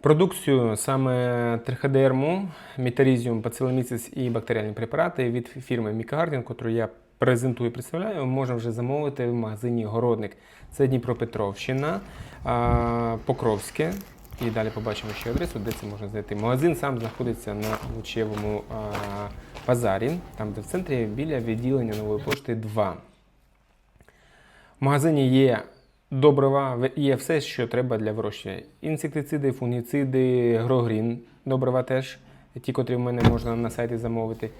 Продукцію саме триходерму, мітарізіум, пациломіцис і бактеріальні препарати від фірми Мікагардін, яку я презентую і представляю, можна вже замовити в магазині Городник. Це Дніпропетровщина, Покровське. І далі побачимо ще адресу, де це можна знайти. Магазин сам знаходиться на Лучевому базарі, там де в центрі біля відділення нової пошти 2. В магазині є добрива, є все, що треба для вирощення. Інсектициди, фунгіциди, грогрін, добрива теж, ті, котрі в мене можна на сайті замовити.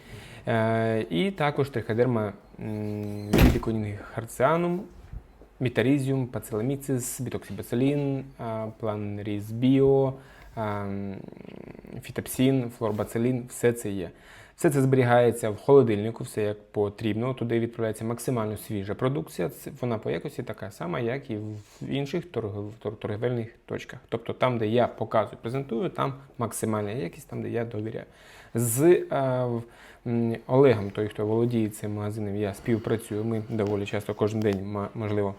Е, і також триходерма відіконінг харціанум, мітарізіум, пацеламіцис, бітоксибацилін, планріз біо, фітопсін, флорбацилін, все це є. Все це зберігається в холодильнику, все як потрібно. Туди відправляється максимально свіжа продукція. Вона по якості така сама, як і в інших торгов- тор- торговельних точках. Тобто там, де я показую, презентую, там максимальна якість, там, де я довіряю. З е, в- м, Олегом, той, хто володіє цим магазином, я співпрацюю. Ми доволі часто кожен день, можливо,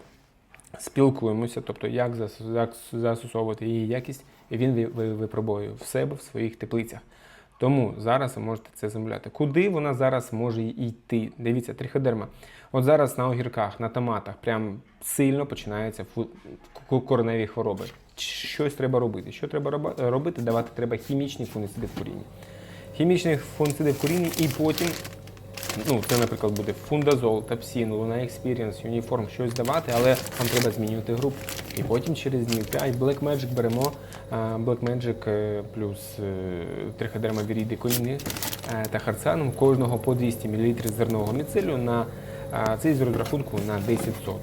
спілкуємося, тобто як зас- застосовувати її якість, і він ви- ви- випробує в себе в своїх теплицях. Тому зараз ви можете це замовляти. Куди вона зараз може йти? Дивіться, триходерма. От зараз на огірках, на томатах прям сильно починаються кореневі хвороби. Щось треба робити. Що треба робити? Давати треба хімічні фунгіциди в корінні. Хімічні фунгіциди в корінні і потім ну, це, наприклад, буде фундазол, тапсін, Luna Experience, Uniform, щось давати, але вам треба змінювати групу. І потім через днів 5 Black Magic беремо Black Magic е, плюс е, триходерма віріди коніни е, та харцаном кожного по 200 мл зернового міцелю на а, це з розрахунку на 10 соток.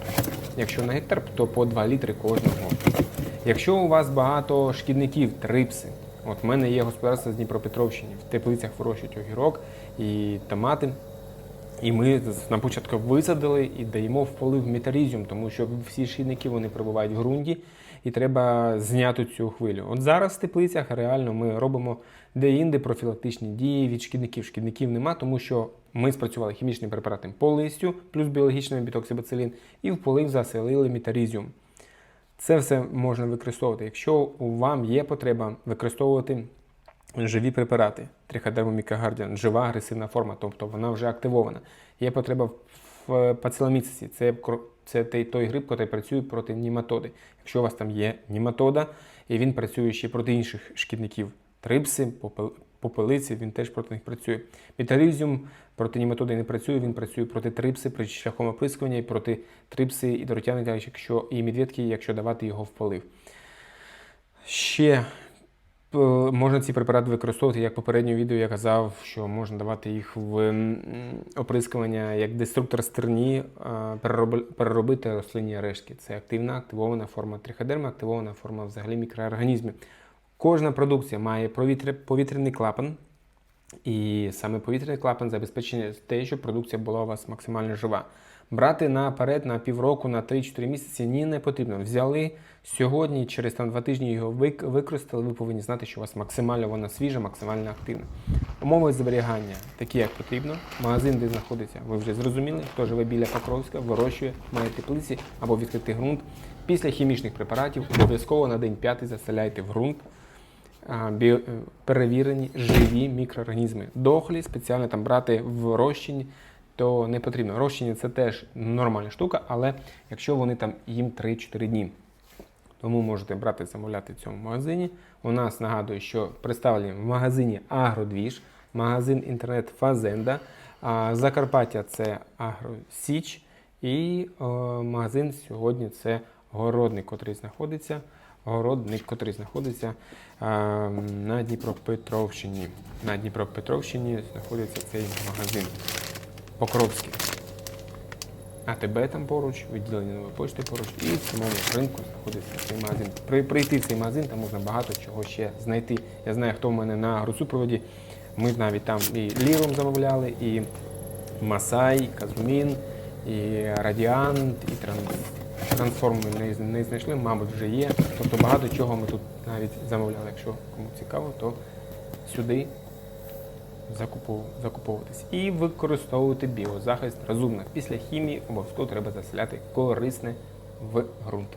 Якщо на гектар, то по 2 літри кожного. Якщо у вас багато шкідників, трипси, от в мене є господарство з Дніпропетровщини, в теплицях вирощують огірок і томати. І ми на початку висадили і даємо в полив метарізіум, тому що всі шкідники вони перебувають в ґрунті, і треба зняти цю хвилю. От зараз в теплицях реально ми робимо де-інде профілактичні дії від шкідників. Шкідників нема, тому що ми спрацювали хімічним препаратом по листю, плюс біологічним бітоксибацилін, і в полив заселили метарізіум. Це все можна використовувати. Якщо у вам є потреба використовувати живі препарати, триходермомікагардіан, жива агресивна форма, тобто вона вже активована. Є потреба в пациломіцисі, це, це той, той гриб, який працює проти німатоди. Якщо у вас там є німатода, і він працює ще проти інших шкідників, трипси, попелиці, він теж проти них працює. Метарізіум проти німатоди не працює, він працює проти трипси при шляхом оприскування і проти трипси і доротяника, якщо і медведки, якщо давати його в полив. Ще е, можна ці препарати використовувати, як попередньо відео я казав, що можна давати їх в оприскування як деструктор стерні, е, переробити рослинні рештки. Це активна, активована форма триходерми, активована форма взагалі мікроорганізмів. Кожна продукція має повітряний клапан, і саме повітряний клапан забезпечує те, щоб продукція була у вас максимально жива. Брати наперед на півроку, на 3-4 місяці ні не потрібно. Взяли сьогодні, через там два тижні його використали. Ви повинні знати, що у вас максимально вона свіжа, максимально активна. Умови зберігання такі, як потрібно. Магазин, де знаходиться, ви вже зрозуміли, хто живе біля Покровська, вирощує, має теплиці або відкритий ґрунт. Після хімічних препаратів обов'язково на день п'ятий заселяйте в ґрунт перевірені живі мікроорганізми. Дохлі спеціально там брати в розчині, то не потрібно. Розчині це теж нормальна штука, але якщо вони там їм 3-4 дні. Тому можете брати замовляти в цьому магазині. У нас нагадую, що представлені в магазині Агродвіж, магазин інтернет Фазенда, а Закарпаття це Агросіч і е, магазин сьогодні це Городник, котрий знаходиться. Городник, котрий знаходиться е, на Дніпропетровщині. На Дніпропетровщині знаходиться цей магазин Покровський. АТБ там поруч, відділення нової почти поруч, і в самому ринку знаходиться цей магазин. При, прийти в цей магазин, там можна багато чого ще знайти. Я знаю, хто в мене на агросупроводі. Ми навіть там і ліром замовляли, і Масай, і Казумін, і Радіант, і транс, трансформ ми не, знайшли, мабуть, вже є. Тобто багато чого ми тут навіть замовляли. Якщо кому цікаво, то сюди закуповуватись і використовувати біозахист розумно. Після хімії обов'язково треба заселяти корисне в ґрунт.